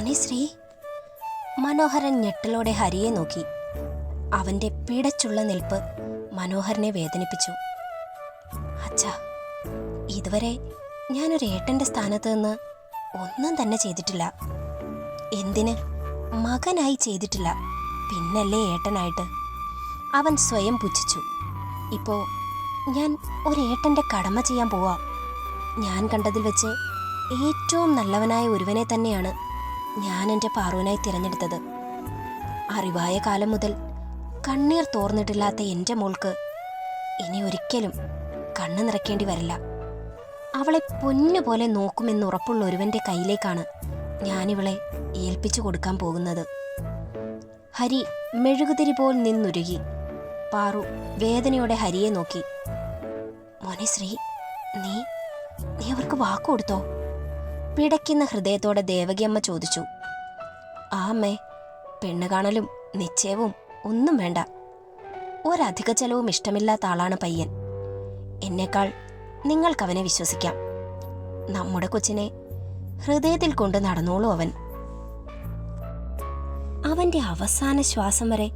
മോനെ ശ്രീ. മനോഹരൻ ഞെട്ടലോടെ ഹരിയെ നോക്കി. അവന്റെ പിടച്ചുള്ള നിൽപ്പ് മനോഹരനെ വേദനിപ്പിച്ചു. അച്ഛാ ഇതുവരെ ഞാനൊരു ഏട്ടന്റെ സ്ഥാനത്ത് നിന്ന് ഒന്നും തന്നെ ചെയ്തിട്ടില്ല. എന്തിന്? മകനായി ചെയ്തിട്ടില്ല. പിന്നല്ലേ ഏട്ടനായിട്ട്. അവൻ സ്വയം പുച്ഛിച്ചു. ഇപ്പോ ഞാൻ ഒരു ഏട്ടന്റെ കടമ ചെയ്യാൻ പോവാ. ഞാൻ കണ്ടതിൽ വെച്ച് ഏറ്റവും നല്ലവനായ ഒരുവനെ തന്നെയാണ് ഞാൻ എന്റെ പാറുവിനായി തിരഞ്ഞെടുത്തത്. അറിവായ കാലം മുതൽ കണ്ണീർ തോർന്നിട്ടില്ലാത്ത എന്റെ മോൾക്ക് ഇനി ഒരിക്കലും കണ്ണു നിറയ്ക്കേണ്ടി വരില്ല. അവളെ പൊന്നുപോലെ നോക്കുമെന്ന് ഉറപ്പുള്ള ഒരുവന്റെ കയ്യിലേക്കാണ് ഞാനിവളെ ഏൽപ്പിച്ചു കൊടുക്കാൻ പോകുന്നത്. ഹരി മെഴുകുതിരി പോൽ നിന്നുരുകി. പാറു വേദനയോടെ ഹരിയെ നോക്കി. മോനെ ശ്രീ നീ നീ അവർക്ക് വാക്കു കൊടുത്തോ? പിടയ്ക്കുന്ന ഹൃദയത്തോടെ ദേവകിയമ്മ ചോദിച്ചു ആ അമ്മേ പെണ്ണ് കാണലും നിശ്ചയവും ഒന്നും വേണ്ട. ഒരധിക ചെലവും ഇഷ്ടമില്ലാത്ത ആളാണ് പയ്യൻ. എന്നേക്കാൾ നിങ്ങൾക്കവനെ വിശ്വസിക്കാം. നമ്മുടെ കൊച്ചിനെ ഹൃദയത്തിൽ കൊണ്ട് നടന്നോളൂ അവൻ. അവന്റെ അവസാന ശ്വാസം വരെ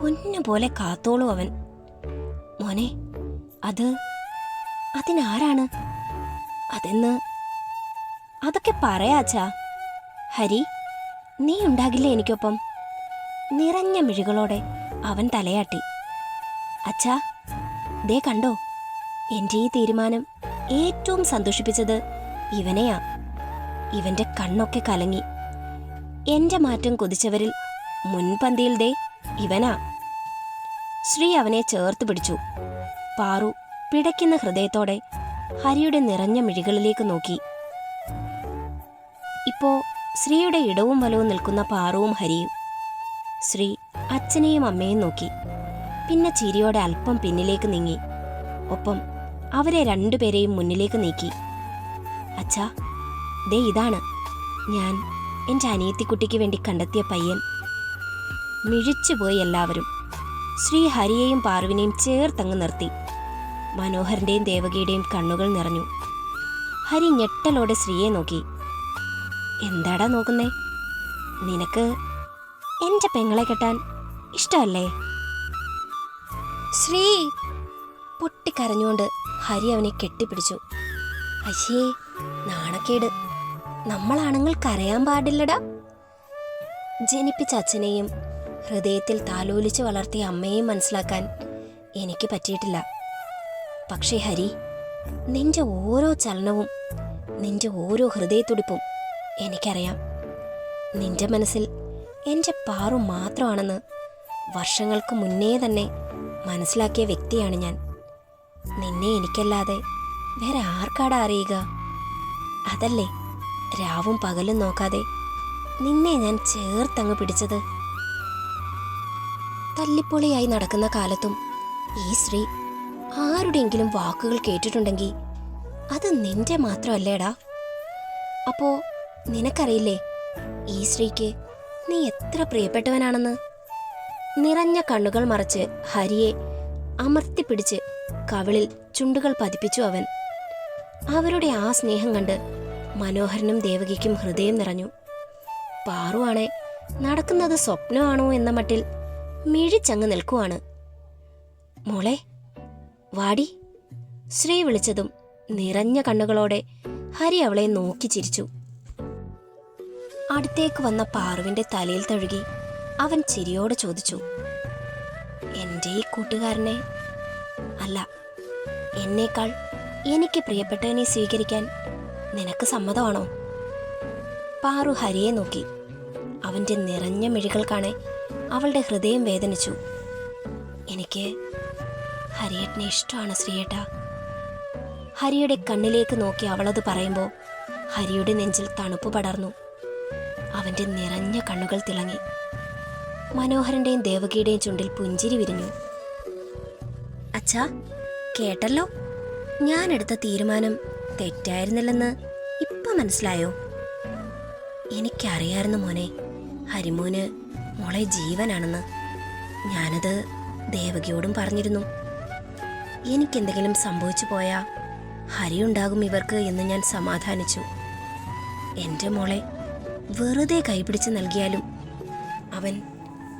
പൊന്നു പോലെ കാത്തോളൂ അവൻ. മോനെ അത് അതിനാരാണ്? അതെന്ന് അതൊക്കെ പറയാച്ചാ ഹരി നീ ഉണ്ടാകില്ലേ എനിക്കൊപ്പം? നിറഞ്ഞ മിഴികളോടെ അവൻ തലയാട്ടി. അച്ഛാ ദേ കണ്ടോ? എന്റെ ഈ തീരുമാനം ഏറ്റവും സന്തോഷിപ്പിച്ചത് ഇവനെയാ. ഇവന്റെ കണ്ണൊക്കെ കലങ്ങി. എന്റെ മാറ്റം കൊതിച്ചവരിൽ മുൻപന്തിയിൽ ദേ ഇവനാ. ശ്രീ അവനെ ചേർത്ത് പിടിച്ചു. പാറു പിടയ്ക്കുന്ന ഹൃദയത്തോടെ ഹരിയുടെ നിറഞ്ഞ മിഴികളിലേക്ക് നോക്കി. ശ്രീയുടെ ഇടവും വലവും നിൽക്കുന്ന പാറുവും ഹരിയും. ശ്രീ അച്ഛനെയും അമ്മയും നോക്കി. പിന്നെ ചിരിയോടെ അല്പം പിന്നിലേക്ക് നീങ്ങി. ഒപ്പം അവരെ രണ്ടുപേരെയും മുന്നിലേക്ക് നീക്കി. അച്ഛാ ദേ ഇതാണ്. ഞാൻ എന്റെ അനിയത്തിക്കുട്ടിക്ക് വേണ്ടി കണ്ടെത്തിയ പയ്യൻ. മിഴിച്ചുപോയി എല്ലാവരും. ശ്രീ ഹരിയെയും പാറുവിനെയും ചേർത്തങ്ങ് നിർത്തി. മനോഹരന്റെയും ദേവകിയുടെയും കണ്ണുകൾ നിറഞ്ഞു. ഹരി ഞെട്ടലോടെ ശ്രീയെ നോക്കി. എന്താടാ നോക്കുന്നേ? നിനക്ക് എന്റെ പെങ്ങളെ കെട്ടാൻ ഇഷ്ടമല്ലേ? ശ്രീ പൊട്ടിക്കരഞ്ഞുകൊണ്ട് ഹരി അവനെ കെട്ടിപ്പിടിച്ചു. അയ്യേ നാണക്കേട്. നമ്മളാണെങ്കിൽ കരയാൻ പാടില്ലടാ. ജനിപ്പിച്ച അച്ഛനെയും ഹൃദയത്തിൽ താലോലിച്ച് വളർത്തിയ അമ്മയെയും മനസ്സിലാക്കാൻ എനിക്ക് പറ്റിയിട്ടില്ല. പക്ഷേ ഹരി നിന്റെ ഓരോ ചലനവും നിന്റെ ഓരോ ഹൃദയത്തുടിപ്പും എനിക്കറിയാം. നിന്റെ മനസ്സിൽ എന്റെ പാറു മാത്രമാണെന്ന് വർഷങ്ങൾക്ക് മുന്നേ തന്നെ മനസ്സിലാക്കിയ വ്യക്തിയാണ് ഞാൻ. നിന്നെ എനിക്കല്ലാതെ വേറെ ആർക്കാടാ അറിയുക? അതല്ലേ രാവും പകലും നോക്കാതെ നിന്നെ ഞാൻ ചേർത്തങ്ങ് പിടിച്ചത്. തല്ലിപ്പൊളിയായി നടക്കുന്ന കാലത്തും ഈ സ്ത്രീ ആരുടെയെങ്കിലും വാക്കുകൾ കേട്ടിട്ടുണ്ടെങ്കിൽ അത് നിന്റെ മാത്രമല്ലേടാ. അപ്പോ നിനക്കറിയില്ലേ? ഈ സ്ത്രീക്ക് നീ എത്ര പ്രിയപ്പെട്ടവനാണെന്ന്? നിറഞ്ഞ കണ്ണുകൾ മറച്ച് ഹരിയെ അമർത്തിപ്പിടിച്ച് കവിളിൽ ചുണ്ടുകൾ പതിപ്പിച്ചു അവൻ. അവരുടെ ആ സ്നേഹം കണ്ട് മനോഹരനും ദേവകിക്കും ഹൃദയം നിറഞ്ഞു. പാറുവാണേ നടക്കുന്നത് സ്വപ്നമാണോ എന്ന മട്ടിൽ മിഴിച്ചങ്ങ് നിൽക്കുവാണ്. മോളെ വാടി. ശ്രീ വിളിച്ചതും നിറഞ്ഞ കണ്ണുകളോടെ ഹരി അവളെ നോക്കി ചിരിച്ചു. അടുത്തേക്ക് വന്ന പാറുവിന്റെ തലയിൽ തഴുകി അവൻ ചിരിയോടെ ചോദിച്ചു എന്റെ ഈ കൂട്ടുകാരനെ? അല്ല എന്നേക്കാൾ എനിക്ക് പ്രിയപ്പെട്ടവനെ സ്വീകരിക്കാൻ നിനക്ക് സമ്മതമാണോ? പാറു ഹരിയെ നോക്കി. അവന്റെ നിറഞ്ഞ മിഴികൾ കാണെ അവളുടെ ഹൃദയം വേദനിച്ചു. എനിക്ക് ഹരിയേട്ടനെ ഇഷ്ടമാണ് ശ്രീയേട്ട. ഹരിയുടെ കണ്ണിലേക്ക് നോക്കി അവളത് പറയുമ്പോൾ ഹരിയുടെ നെഞ്ചിൽ തണുപ്പ് പടർന്നു. അവന്റെ നിറഞ്ഞ കണ്ണുകൾ തിളങ്ങി. മനോഹരന്റെയും ദേവകിയുടെയും ചുണ്ടിൽ പുഞ്ചിരി വിരിഞ്ഞു. അച്ഛാ കേട്ടല്ലോ. ഞാൻ എടുത്ത തീരുമാനം തെറ്റായിരുന്നില്ലെന്ന് ഇപ്പൊ മനസ്സിലായോ? എനിക്കറിയായിരുന്നു മോനെ. ഹരിമോന് മോളെ ജീവനാണെന്ന്. ഞാനത് ദേവകിയോടും പറഞ്ഞിരുന്നു. എനിക്കെന്തെങ്കിലും സംഭവിച്ചു പോയാ ഹരിയുണ്ടാകും ഇവർക്ക് എന്ന് ഞാൻ സമാധാനിച്ചു. എന്റെ മോളെ വെറുതെ കൈപിടിച്ച് നൽകിയാലും അവൻ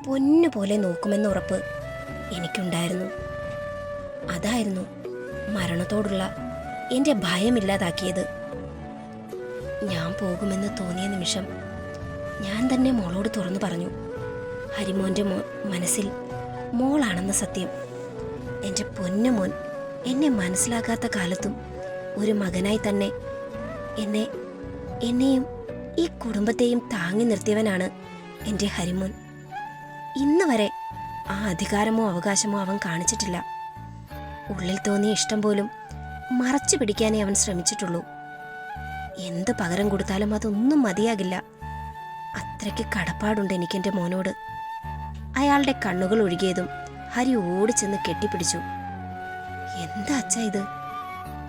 പൊന്നു പോലെ നോക്കുമെന്ന ഉറപ്പ് എനിക്കുണ്ടായിരുന്നു. അതായിരുന്നു മരണത്തോടുള്ള എന്റെ ഭയമില്ലാതാക്കിയത്. ഞാൻ പോകുമെന്ന് തോന്നിയ നിമിഷം ഞാൻ തന്നെ മോളോട് തുറന്നു പറഞ്ഞു ഹരിമോന്റെ മോ മനസ്സിൽ മോളാണെന്ന സത്യം. എന്റെ പൊന്നു മോൻ എന്നെ മനസ്സിലാക്കാത്ത കാലത്തും ഒരു മകനായി തന്നെ എന്നെ എന്നെയും ഈ കുടുംബത്തെയും താങ്ങി നിർത്തിയവനാണ് എന്റെ ഹരിമോൻ. ഇന്ന് വരെ ആ അധികാരമോ അവകാശമോ അവൻ കാണിച്ചിട്ടില്ല. ഉള്ളിൽ തോന്നിയ ഇഷ്ടം പോലും മറച്ചു പിടിക്കാനേ അവൻ ശ്രമിച്ചിട്ടുള്ളൂ. എന്ത് പകരം കൊടുത്താലും അതൊന്നും മതിയാകില്ല. അത്രയ്ക്ക് കടപ്പാടുണ്ട് എനിക്കെന്റെ മോനോട്. അയാളുടെ കണ്ണുകൾ ഒഴുകിയതും ഹരി ഓടിച്ചെന്ന് കെട്ടിപ്പിടിച്ചു. എന്താ അച്ഛ ഇത്?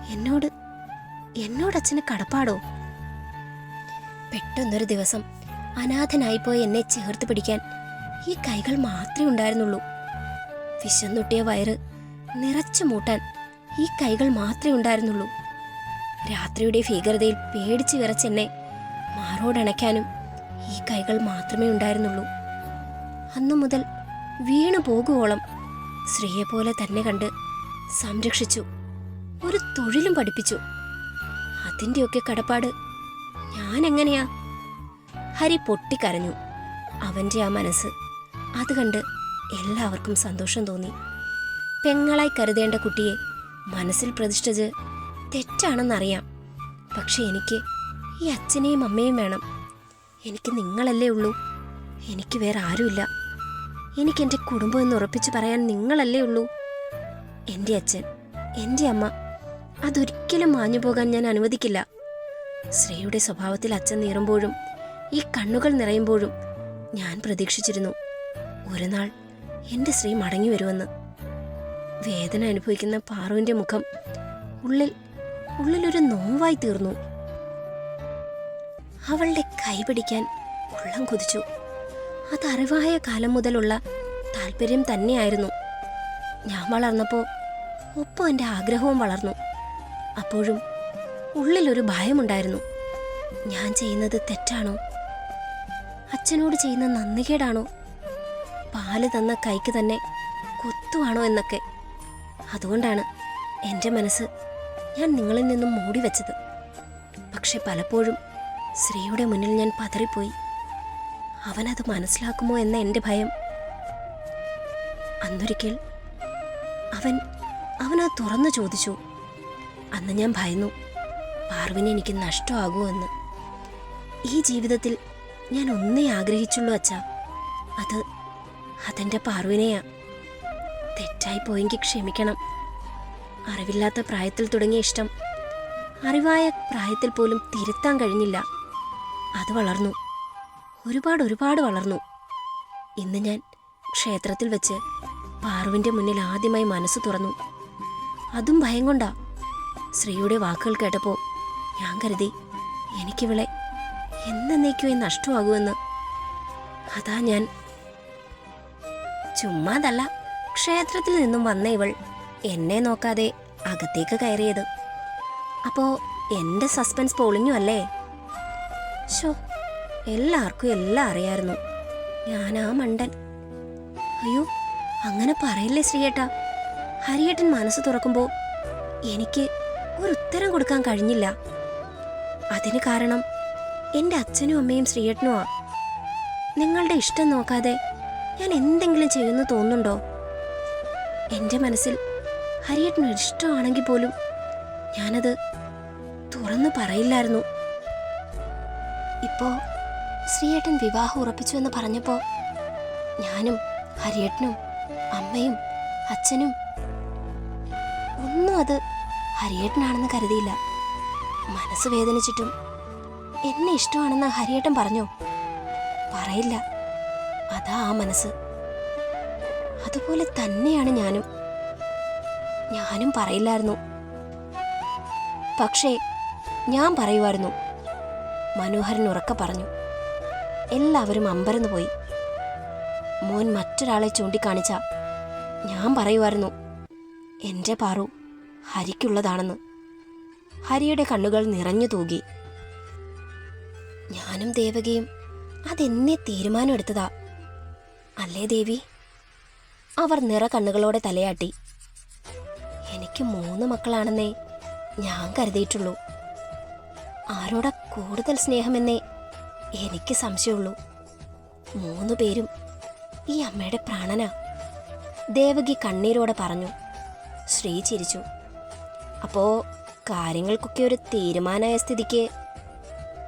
എന്നോട് എന്നോട് അച്ഛന് കടപ്പാടോ? പെട്ടെന്നൊരു ദിവസം അനാഥനായിപ്പോയി എന്നെ ചേർത്ത് പിടിക്കാൻ ഈ കൈകൾ മാത്രമേ ഉണ്ടായിരുന്നുള്ളൂ. വിശന്നൊട്ടിയ വയറ് നിറച്ചു മൂട്ടാൻ ഈ കൈകൾ മാത്രമേ ഉണ്ടായിരുന്നുള്ളൂ. രാത്രിയുടെ ഭീകരതയിൽ പേടിച്ചു വിറച്ചെന്നെ മാറോടണയ്ക്കാനും ഈ കൈകൾ മാത്രമേ ഉണ്ടായിരുന്നുള്ളൂ. അന്നു മുതൽ വീണു പോകുവോളം സ്ത്രീയെ പോലെ തന്നെ കണ്ട് സംരക്ഷിച്ചു ഒരു തൊഴിലും പഠിപ്പിച്ചു. അതിന്റെയൊക്കെ കടപ്പാട് ഞാൻ എങ്ങനെയാ ഹരി പൊട്ടിക്കരഞ്ഞു. അവന്റെ ആ മനസ്സ്. അത് കണ്ട് എല്ലാവർക്കും സന്തോഷം തോന്നി. പെങ്ങളായി കരുതേണ്ട കുട്ടിയെ മനസ്സിൽ പ്രതിഷ്ഠിച്ച് തെറ്റാണെന്നറിയാം. പക്ഷെ എനിക്ക് ഈ അച്ഛനെയും അമ്മയും വേണം. എനിക്ക് നിങ്ങളല്ലേ ഉള്ളൂ. എനിക്ക് വേറെ ആരുമില്ല. എനിക്ക് എന്റെ കുടുംബം എന്ന് ഉറപ്പിച്ചു പറയാൻ നിങ്ങളല്ലേ ഉള്ളൂ. എന്റെ അച്ഛൻ എന്റെ അമ്മ അതൊരിക്കലും മാഞ്ഞു പോകാൻ ഞാൻ അനുവദിക്കില്ല. ശ്രീയുടെ സ്വഭാവത്തിൽ അച്ഛൻ നീറുമ്പോഴും ഈ കണ്ണുകൾ നിറയുമ്പോഴും ഞാൻ പ്രതീക്ഷിച്ചിരുന്നു ഒരു നാൾ എന്റെ ശ്രീ മടങ്ങി വരുമെന്ന്. വേദന അനുഭവിക്കുന്ന പാറുവിന്റെ മുഖം ഉള്ളിൽ ഉള്ളിലൊരു നോവായി തീർന്നു. അവളുടെ കൈപിടിക്കാൻ ഉള്ളം കൊതിച്ചു. അത് അറിവായ കാലം മുതലുള്ള താല്പര്യം തന്നെയായിരുന്നു. ഞാൻ വളർന്നപ്പോൾ ഒപ്പം എന്റെ ആഗ്രഹവും വളർന്നു. അപ്പോഴും ഉള്ളിലൊരു ഭയമുണ്ടായിരുന്നു. ഞാൻ ചെയ്യുന്നത് തെറ്റാണോ? അച്ഛനോട് ചെയ്യുന്ന നന്ദികേടാണോ? പാൽ തന്ന കൈക്ക് തന്നെ കൊത്തുവാണോ എന്നൊക്കെ. അതുകൊണ്ടാണ് എന്റെ മനസ്സ് ഞാൻ നിങ്ങളിൽ നിന്നും മൂടി വെച്ചത്. പക്ഷെ പലപ്പോഴും ശ്രീയുടെ മുന്നിൽ ഞാൻ പതറിപ്പോയി. അവനത് മനസ്സിലാക്കുമോ എന്ന എന്റെ ഭയം. അന്നൊരിക്കൽ അവൻ അവനത് തുറന്നു ചോദിച്ചു. അന്ന് ഞാൻ ഭയന്നു. പാർവിനെ എനിക്ക് നഷ്ടമാകുമെന്ന്. ഈ ജീവിതത്തിൽ ഞാൻ ഒന്നേ ആഗ്രഹിച്ചുള്ളൂ അച്ഛാ. അത് അതെന്റെ പാർവിനെയാ. തെറ്റായി പോയെങ്കിൽ ക്ഷമിക്കണം. അറിവില്ലാത്ത പ്രായത്തിൽ തുടങ്ങിയ ഇഷ്ടം അറിവായ പ്രായത്തിൽ പോലും തിരുത്താൻ കഴിഞ്ഞില്ല. അത് വളർന്നു. ഒരുപാട് ഒരുപാട് വളർന്നു. ഇന്ന് ഞാൻ ക്ഷേത്രത്തിൽ വെച്ച് പാർവിന്റെ മുന്നിൽ ആദ്യമായി മനസ്സ് തുറന്നു. അതും ഭയം കൊണ്ടാ. ശ്രീയുടെ വാക്കുകൾ കേട്ടപ്പോൾ ഞാൻ കരുതി എനിക്കിവളെ എന്നേക്കുമായി നഷ്ടമാകുമെന്ന്. അതാ ഞാൻ. ചുമ്മാതല്ല ക്ഷേത്രത്തിൽ നിന്നും വന്ന ഇവൾ എന്നെ നോക്കാതെ അകത്തേക്ക് കയറിയത്. അപ്പോ എന്റെ സസ്പെൻസ് പൊളിഞ്ഞു അല്ലേ? ഷോ എല്ലാവർക്കും എല്ലാം അറിയായിരുന്നു. ആ മണ്ടൻ. അയ്യോ അങ്ങനെ പറയില്ലേ ശ്രീയേട്ടാ? ഹരിയേട്ടൻ മനസ്സ് തുറക്കുമ്പോൾ എനിക്ക് ഒരു ഉത്തരം കൊടുക്കാൻ കഴിഞ്ഞില്ല. അതിന് കാരണം എന്റെ അച്ഛനും അമ്മയും ശ്രീയേട്ടനുമാ നിങ്ങളുടെ ഇഷ്ടം നോക്കാതെ ഞാൻ എന്തെങ്കിലും ചെയ്യുമെന്ന് തോന്നുന്നുണ്ടോ? എന്റെ മനസ്സിൽ ഹരിയേട്ടന് ഇഷ്ടമാണെങ്കിൽ പോലും ഞാനത് തുറന്നു പറയില്ലായിരുന്നു. ഇപ്പോൾ ശ്രീയേട്ടൻ വിവാഹം ഉറപ്പിച്ചു എന്ന് പറഞ്ഞപ്പോൾ ഞാനും ഹരിയേട്ടനും അമ്മയും അച്ഛനും ഒന്നും അത് ഹരിയേട്ടനാണെന്ന് കരുതിയില്ല. മനസ്സ് വേദനിച്ചിട്ടും. എന്നെ ഇഷ്ടമാണെന്ന് ഹരിയേട്ടൻ പറഞ്ഞോ? പറയില്ല. അതാ ആ മനസ്സ്. അതുപോലെ തന്നെയാണ് ഞാനും. ഞാനും പറയില്ലായിരുന്നു. പക്ഷേ ഞാൻ പറയുമായിരുന്നു. മനോഹരൻ ഉറക്കെ പറഞ്ഞു. എല്ലാവരും അമ്പരന്ന് പോയി. മോൻ മറ്റൊരാളെ ചൂണ്ടിക്കാണിച്ച ഞാൻ പറയുമായിരുന്നു. എന്റെ പാറു ഹരിക്കുള്ളതാണെന്ന്. ഹരിയുടെ കണ്ണുകൾ നിറഞ്ഞു തൂകി. ഞാനും ദേവകിയും അതെന്നെ തീരുമാനമെടുത്തതാ. അല്ലേ ദേവി? അവർ നിറ കണ്ണുകളോടെ തലയാട്ടി. എനിക്ക് മൂന്ന് മക്കളാണെന്നേ ഞാൻ കരുതിയിട്ടുള്ളൂ. ആരോടാ കൂടുതൽ സ്നേഹമെന്നേ എനിക്ക് സംശയമുള്ളൂ. മൂന്നു പേരും ഈ അമ്മയുടെ പ്രാണനാ. ദേവകി കണ്ണീരോടെ പറഞ്ഞു. ശ്രീ ചിരിച്ചു. അപ്പോ കാര്യങ്ങൾക്കൊക്കെ ഒരു തീരുമാനമായ സ്ഥിതിക്ക്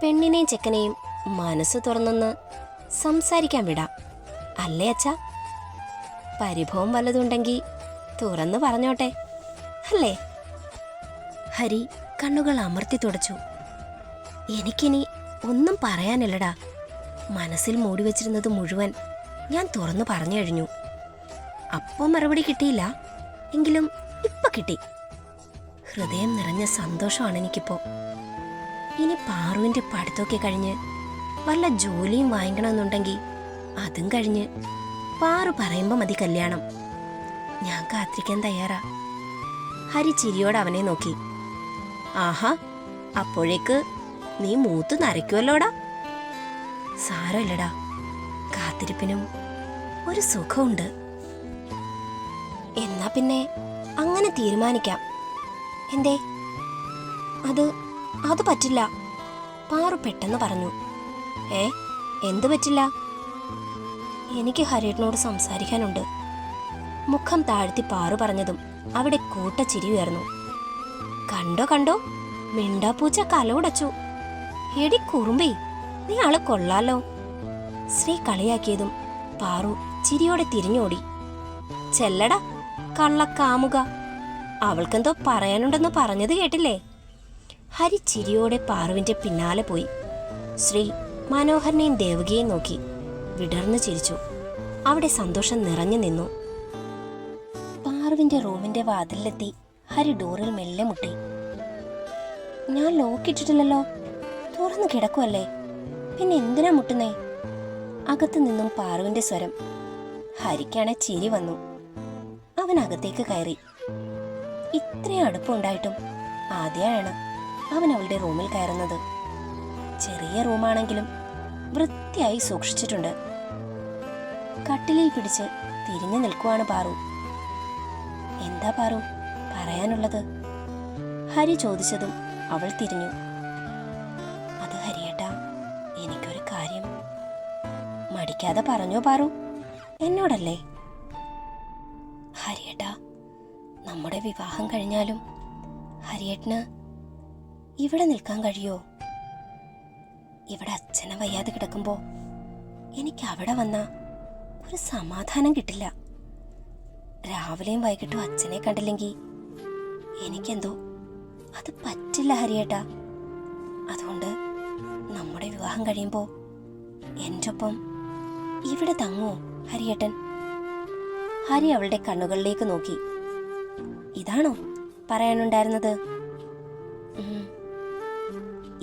പെണ്ണിനെയും ചെക്കനെയും മനസ്സ് തുറന്നൊന്ന് സംസാരിക്കാൻ വിടാം. അല്ലേ അച്ഛ? പരിഭവം വല്ലതുണ്ടെങ്കിൽ തുറന്നു പറഞ്ഞോട്ടെ. അല്ലേ? ഹരി കണ്ണുകൾ അമർത്തി തുടച്ചു. എനിക്കിനി ഒന്നും പറയാനില്ലടാ. മനസ്സിൽ മൂടി വച്ചിരുന്നത് മുഴുവൻ ഞാൻ തുറന്നു പറഞ്ഞു കഴിഞ്ഞു. അപ്പോൾ മറുപടി കിട്ടിയില്ല. എങ്കിലും ഇപ്പൊ കിട്ടി. ഹൃദയം നിറഞ്ഞ സന്തോഷമാണ് എനിക്കിപ്പോ. ഇനി പാറുവിന്റെ പഠിത്തമൊക്കെ കഴിഞ്ഞ് വല്ല ജോലിയും വാങ്ങിക്കണമെന്നുണ്ടെങ്കിൽ അതും കഴിഞ്ഞ് പാറു പറയുമ്പോൾ മതി കല്യാണം. ഞാൻ കാത്തിരിക്കാൻ തയ്യാറാ. ഹരി ചിരിയോടെ അവനെ നോക്കി. ആഹാ അപ്പോഴേക്ക് നീ മൂത്ത് നരയ്ക്കുമല്ലോടാ സാരമില്ലടാ കാത്തിരിപ്പിനും ഒരു സുഖമുണ്ട് എന്നാ പിന്നെ അങ്ങനെ തീരുമാനിക്കാം. എന്തേ? അത് അത് പറ്റില്ല. പാറു പെട്ടെന്ന് പറഞ്ഞു. ഏ എന്ത് പറ്റില്ല? എനിക്ക് ഹരിയേട്ടനോട് സംസാരിക്കാനുണ്ട്. മുഖം താഴ്ത്തി പാറു പറഞ്ഞതും അവിടെ കൂട്ടച്ചിരി ഉയർന്നു. കണ്ടോ കണ്ടോ? മിണ്ടാപ്പൂച്ച കലോടച്ചു എടി കുറുമ്പേ നീ ആൾ കൊള്ളാലോ. ശ്രീ കളിയാക്കിയതും പാറു ചിരിയോടെ തിരിഞ്ഞോടി. ചെല്ലടാ കള്ളക്കാമുക. അവൾക്കെന്തോ പറയാനുണ്ടെന്ന് പറഞ്ഞത് കേട്ടില്ലേ? ഹരി ചിരിയോടെ പാറുവിന്റെ പിന്നാലെ പോയി. ശ്രീ മനോഹരനെയും ദേവകിയെയും നോക്കി വിടർന്നു ചിരിച്ചു. അവിടെ സന്തോഷം നിറഞ്ഞു നിന്നു. പാറുവിന്റെ റൂമിന്റെ വാതിലിലെത്തി ഹരി ഡോറിൽ മെല്ലെ മുട്ടി. ഞാൻ ലോക്കിട്ടിട്ടില്ലല്ലോ തുറന്നു കിടക്കുമല്ലേ പിന്നെ എന്തിനാ മുട്ടുന്നേ? അകത്തു നിന്നും പാറുവിന്റെ സ്വരം ഹരിക്കാണെ ചിരി വന്നു. അവൻ അകത്തേക്ക് കയറി. ഇത്രയും അടുപ്പമുണ്ടായിട്ടും ആദ്യമാണ് അവൻ അവളുടെ റൂമിൽ കയറുന്നത്. ചെറിയ റൂമാണെങ്കിലും വൃത്തിയായി സൂക്ഷിച്ചിട്ടുണ്ട്. കട്ടിലിൽ പിടിച്ച് തിരിഞ്ഞു നിൽക്കുവാണ് പാറു. എന്താ പാറു പറയാനുള്ളത്? ഹരി ചോദിച്ചതും അവൾ തിരിഞ്ഞു. അത് ഹരിയേട്ടാ എനിക്കൊരു കാര്യം. മടിക്കാതെ പറഞ്ഞോ പാറു. എന്നോടല്ലേ? നമ്മുടെ വിവാഹം കഴിഞ്ഞാലും ഹരിയേട്ടന് ഇവിടെ നിൽക്കാൻ കഴിയോ? ഇവിടെ അച്ഛനെ വയ്യാതെ കിടക്കുമ്പോൾ എനിക്ക് അവിടെ വന്ന ഒരു സമാധാനം കിട്ടില്ല. രാവിലെയും വൈകിട്ടും അച്ഛനെ കണ്ടില്ലെങ്കിൽ എനിക്കെന്തോ അത് പറ്റില്ല ഹരിയേട്ടാ. അതുകൊണ്ട് നമ്മുടെ വിവാഹം കഴിയുമ്പോ എന്റെ ഒപ്പം ഇവിടെ തങ്ങുമോ ഹരിയേട്ടൻ? ഹരി അവളുടെ കണ്ണുകളിലേക്ക് നോക്കി. ഇതാണോ പറയാനുണ്ടായിരുന്നത്?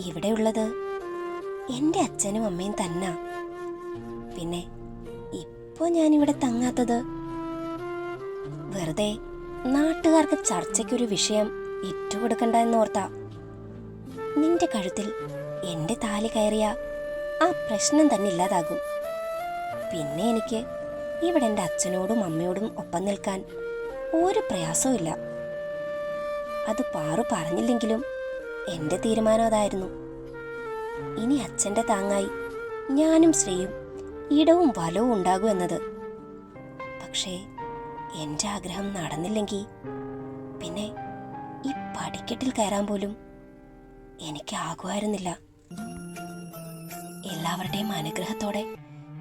ഇവിടെ ഇവിടെയുള്ളത് എന്റെ അച്ഛനും അമ്മയും തന്നാ. പിന്നെ ഇപ്പോ ഞാനിവിടെ തങ്ങാത്തത്? വെറുതെ നാട്ടുകാർക്ക് ചർച്ചയ്ക്കൊരു വിഷയം ഇട്ടുകൊടുക്കണ്ട എന്നോർത്താ നിന്റെ കഴുത്തിൽ എന്റെ താലി കയറിയ ആ പ്രശ്നം തന്നെ ഇല്ലാതാകും. പിന്നെ എനിക്ക് ഇവിടെ എന്റെ അച്ഛനോടും അമ്മയോടും ഒപ്പം നിൽക്കാൻ ഒരു പ്രയാസവുമില്ല അത് പാറു പറഞ്ഞില്ലെങ്കിലും എന്റെ തീരുമാനം അതായിരുന്നു. ഇനി അച്ഛന്റെ താങ്ങായി ഞാനും ശ്രീയും ഇടവും വലവും ഉണ്ടാകൂ എന്നത്. പക്ഷേ എന്റെ ആഗ്രഹം നടന്നില്ലെങ്കിൽ പിന്നെ ഈ പടിക്കെട്ടിൽ കയറാൻ പോലും എനിക്ക് ആകുമായിരുന്നില്ല. എല്ലാവരുടെയും അനുഗ്രഹത്തോടെ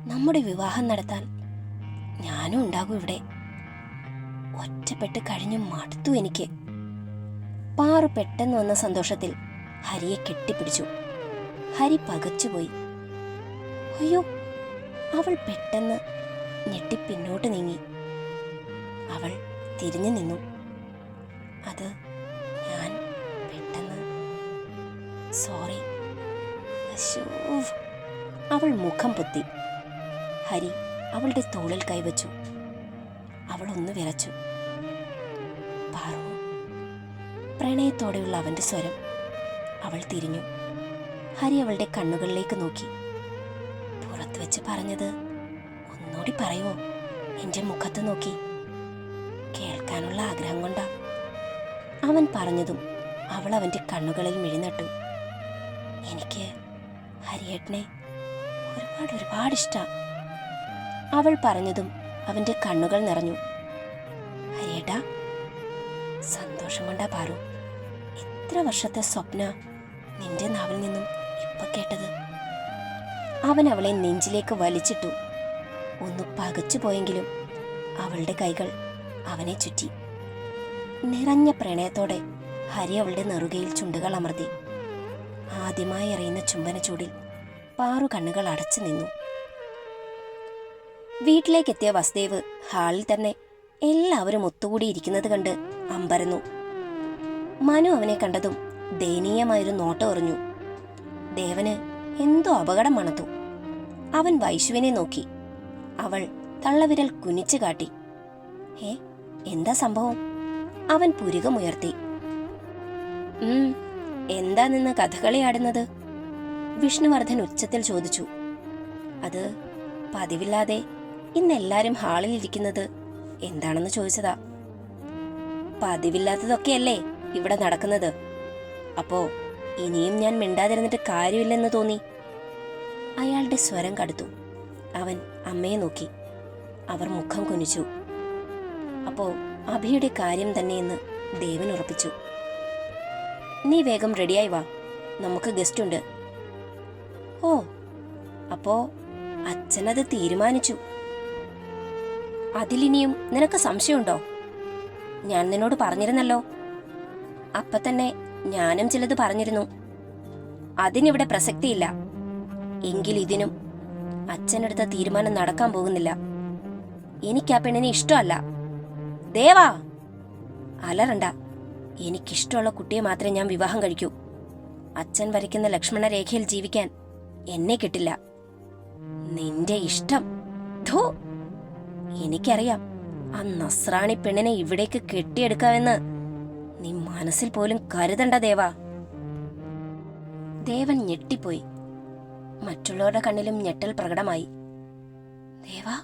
നമ്മുടെ വിവാഹം നടത്താൻ ഞാനും ഉണ്ടാകും ഇവിടെ. ഒറ്റപ്പെട്ട് കഴിഞ്ഞു മടുത്തു എനിക്ക്. പാറു പെട്ടെന്ന് വന്ന സന്തോഷത്തിൽ ഹരിയെ കെട്ടിപ്പിടിച്ചു. ഹരി പകച്ചുപോയി അയ്യോ അവൾ പെട്ടെന്ന് ഞെട്ടി പിന്നോട്ട് നീങ്ങി. അവൾ തിരിഞ്ഞു നിന്നു. അത് ഞാൻ പെട്ടെന്ന്. സോറി. അവൾ മുഖം പൊത്തി. ഹരി അവളുടെ തോളിൽ കൈവച്ചു. അവൾ ഒന്ന് വിറച്ചു. പാറു പ്രണയത്തോടെയുള്ള അവന്റെ സ്വരം. അവൾ തിരിഞ്ഞു. ഹരി അവളുടെ കണ്ണുകളിലേക്ക് നോക്കി. പുറത്തു വെച്ച് പറഞ്ഞത് ഒന്നുകൂടി പറയുമോ എന്റെ മുഖത്ത് നോക്കി. കേൾക്കാനുള്ള ആഗ്രഹം കൊണ്ടാ. അവൻ പറഞ്ഞതും അവൾ അവന്റെ കണ്ണുകളിൽ മിഴിനട്ടു എനിക്ക് ഹരിയേട്ടനെ ഒരുപാട് ഒരുപാട് ഇഷ്ടാ. അവൾ പറഞ്ഞതും അവന്റെ കണ്ണുകൾ നിറഞ്ഞു. ഹരിയേട്ടാ സന്തോഷം കൊണ്ടാ പാറു. ഇത്ര വർഷത്തെ സ്വപ്ന നിന്റെ നാവിൽ നിന്നും ഇപ്പൊ കേട്ടത്. അവൻ അവളെ നെഞ്ചിലേക്ക് വലിച്ചിട്ടു. ഒന്ന് പകച്ചു പോയെങ്കിലും അവളുടെ കൈകൾ അവനെ ചുറ്റി. നിറഞ്ഞ പ്രണയത്തോടെ ഹരി അവളുടെ നെറുകയിൽ ചുണ്ടുകൾ അമർത്തി. ആദ്യമായി എറിയുന്ന ചുംബന ചൂടിൽ പാറു കണ്ണുകൾ അടച്ചു നിന്നു. വീട്ടിലേക്കെത്തിയ വസുദേവ് ഹാളിൽ തന്നെ എല്ലാവരും ഒത്തുകൂടി ഇരിക്കുന്നത് കണ്ട് അമ്പരന്നു. മനു അവനെ കണ്ടതും ദയനീയമായൊരു നോട്ടം എറിഞ്ഞു ദേവന് എന്തോ അപകടം മണത്തു. അവൻ വൈശുവിനെ നോക്കി. അവൾ തള്ളവിരൽ കുനിച്ചു കാട്ടി. ഏ എന്താ സംഭവം? അവൻ പുരുകമുയർത്തി. എന്താ നിന്ന് കഥകളിയാടുന്നത് വിഷ്ണുവർദ്ധൻ ഉച്ചത്തിൽ ചോദിച്ചു. അത് പതിവില്ലാതെ ഇന്ന് എല്ലാരും ഹാളിൽ ഇരിക്കുന്നത് എന്താണെന്ന് ചോദിച്ചതാ. പതിവില്ലാത്തതൊക്കെയല്ലേ ഇവിടെ നടക്കുന്നത്. അപ്പോ ഇനിയും ഞാൻ മിണ്ടാതിരുന്നിട്ട് കാര്യമില്ലെന്ന് തോന്നി. അയാളുടെ സ്വരം കടുത്തു. അവൻ അമ്മയെ നോക്കി. അവർ മുഖം കുനിച്ചു. അപ്പോ അഭിയുടെ കാര്യം തന്നെയെന്ന് ദേവൻ ഉറപ്പിച്ചു. നീ വേഗം റെഡിയായി വാ. നമുക്ക് ഗസ്റ്റ് ഉണ്ട് ഓ. അപ്പോ അച്ഛനത് തീരുമാനിച്ചു. അതിലിനിയും നിനക്ക് സംശയമുണ്ടോ? ഞാൻ നിന്നോട് പറഞ്ഞിരുന്നല്ലോ. അപ്പ തന്നെ ഞാനും ചിലത് പറഞ്ഞിരുന്നു. അതിനിവിടെ പ്രസക്തിയില്ല. എങ്കിൽ ഇതിനും അച്ഛനെടുത്ത തീരുമാനം നടക്കാൻ പോകുന്നില്ല. എനിക്ക് ആ പെണ്ണിനെ ഇഷ്ടമല്ല. ദേവാ! അലറണ്ട. എനിക്കിഷ്ടമുള്ള കുട്ടിയെ മാത്രമേ ഞാൻ വിവാഹം കഴിക്കൂ. അച്ഛൻ വരയ്ക്കുന്ന ലക്ഷ്മണ രേഖയിൽ ജീവിക്കാൻ എന്നെ കിട്ടില്ല. നിന്റെ ഇഷ്ടം. ധോ! എനിക്കറിയാം. ആ നസ്രാണി പെണ്ണിനെ ഇവിടേക്ക് കെട്ടിയെടുക്കാമെന്ന്. നീ മനസ്സിൽ പോലും കരുതണ്ട ദേവാ. ദേവൻ ഞെട്ടിപ്പോയി. മറ്റുള്ളവരുടെ കണ്ണിലും ഞെട്ടൽ പ്രകടമായി. ദേവാ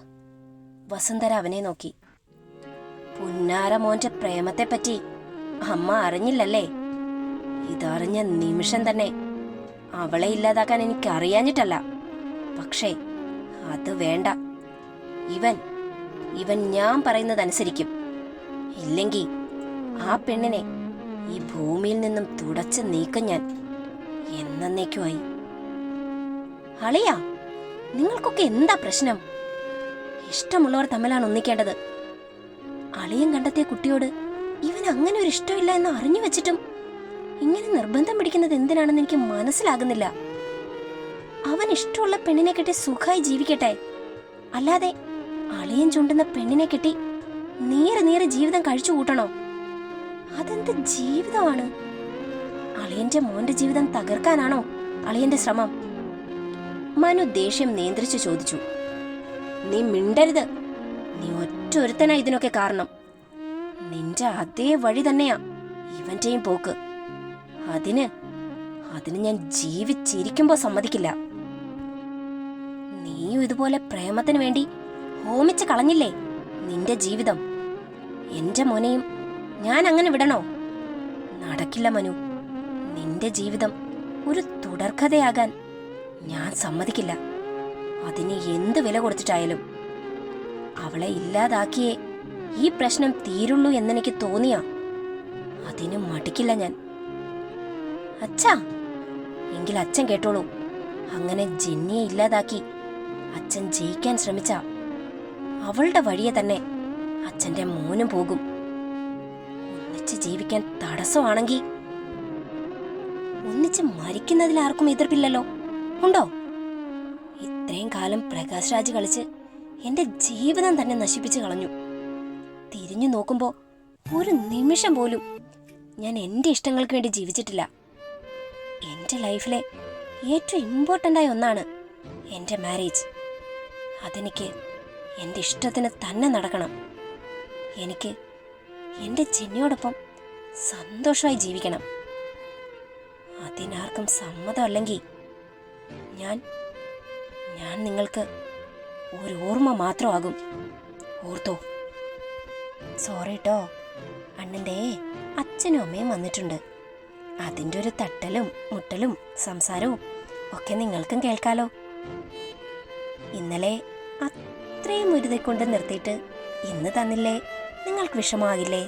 വസുന്ധര അവനെ നോക്കി. പുന്നാര മോന്റെ പ്രേമത്തെപ്പറ്റി അമ്മ അറിഞ്ഞില്ലല്ലേ? ഇതറിഞ്ഞ നിമിഷം തന്നെ അവളെ ഇല്ലാതാക്കാൻ എനിക്ക് അറിയാഞ്ഞിട്ടല്ല പക്ഷേ അത് വേണ്ട. ഇവൻ ഇവൻ ഞാൻ പറയുന്നതനുസരിക്കും. ഇല്ലെങ്കിൽ ആ പെണ്ണിനെ ഈ ഭൂമിയിൽ നിന്നും തുടച്ച് നീക്കം ഞാൻ എന്നേക്കുമായി അളിയാ നിങ്ങൾക്കൊക്കെ എന്താ പ്രശ്നം? ഇഷ്ടമുള്ളവർ തമ്മിലാണ് ഒന്നിക്കേണ്ടത്. അളിയൻ കണ്ടെത്തിയ കുട്ടിയോട് ഇവൻ അങ്ങനെ ഒരു ഇഷ്ടമില്ല എന്ന് അറിഞ്ഞു വെച്ചിട്ടും ഇങ്ങനെ നിർബന്ധം പിടിക്കുന്നത് എന്തിനാണെന്ന് എനിക്ക് മനസ്സിലാകുന്നില്ല. അവൻ ഇഷ്ടമുള്ള പെണ്ണിനെ കിട്ടി സുഖമായി ജീവിക്കട്ടെ. അല്ലാതെ അളിയൻ ചുണ്ടുന്ന പെണ്ണിനെ കിട്ടി നേരെ നേരെ ജീവിതം കഴിച്ചു കൂട്ടണോ? അതെന്ത് ജീവിതമാണ്? അളിയന്റെ മോന്റെ ജീവിതം തകർക്കാനാണോ അളിയന്റെ ശ്രമം? മനു ദേഷ്യം നിയന്ത്രിച്ചു ചോദിച്ചു. നീ മിണ്ടരുത്. നീ ഒറ്റൊരുത്തനാ ഇതിനൊക്കെ കാരണം. നിന്റെ അതേ വഴി തന്നെയാ ഇവന്റെയും പോക്ക്. അതിന് അതിന് ഞാൻ ജീവിച്ചിരിക്കുമ്പോ സമ്മതിക്കില്ല. നീയും ഇതുപോലെ പ്രേമത്തിന് വേണ്ടി ഹോമിച്ച് കളഞ്ഞില്ലേ? നിന്റെ ജീവിതം. എന്റെ മോനെയും ഞാൻ അങ്ങനെ വിടണോ? നടക്കില്ല മനു. നിന്റെ ജീവിതം ഒരു തുടർക്കഥയാകാൻ ഞാൻ സമ്മതിക്കില്ല. അതിന് എന്ത് വില കൊടുത്തിട്ടായാലും. അവളെ ഇല്ലാതാക്കിയേ ഈ പ്രശ്നം തീരുള്ളൂ എന്നെനിക്ക് തോന്നിയാ. അതിന് മടിക്കില്ല ഞാൻ. അച്ഛാ എങ്കിൽ അച്ഛൻ കേട്ടോളൂ. അങ്ങനെ ജെന്നിയെ ഇല്ലാതാക്കി അച്ഛൻ ജയിക്കാൻ ശ്രമിച്ച അവളുടെ വഴിയെ തന്നെ അച്ഛന്റെ മോനും പോകും. ഒന്നിച്ച് ജീവിക്കാൻ തടസ്സമാണെങ്കിൽ ഒന്നിച്ച് മരിക്കുന്നതിൽ ആർക്കും എതിർപ്പില്ലല്ലോ. ഉണ്ടോ? ഇത്രയും കാലം പ്രകാശ് രാജ് കളിച്ച് എന്റെ ജീവിതം തന്നെ നശിപ്പിച്ചു കളഞ്ഞു. തിരിഞ്ഞു നോക്കുമ്പോ ഒരു നിമിഷം പോലും ഞാൻ എന്റെ ഇഷ്ടങ്ങൾക്ക് വേണ്ടി ജീവിച്ചിട്ടില്ല. എന്റെ ലൈഫിലെ ഏറ്റവും ഇമ്പോർട്ടന്റ് ആയ ഒന്നാണ് എന്റെ മാരേജ്. അതെനിക്ക് എന്റെ ഇഷ്ടത്തിന് തന്നെ നടക്കണം. എനിക്ക് എന്റെ ജെന്നിയോടൊപ്പം സന്തോഷമായി ജീവിക്കണം. അതിനാർക്കും സമ്മതമല്ലെങ്കിൽ ഞാൻ ഞാൻ നിങ്ങൾക്ക് ഒരു ഓർമ്മ മാത്രമാകും ഓർത്തോ? സോറി കേട്ടോ അണ്ണന്റെ അച്ഛനും അമ്മയും വന്നിട്ടുണ്ട്. അതിന്റെ ഒരു തട്ടലും മുട്ടലും സംസാരവും ഒക്കെ നിങ്ങൾക്കും കേൾക്കാലോ. ഇന്നലെ അത്രയും ഉരുതിക്കൊണ്ട് നിർത്തിയിട്ട് ഇന്ന് തന്നില്ലേ? നിങ്ങൾക്ക് വിഷമാകില്ലേ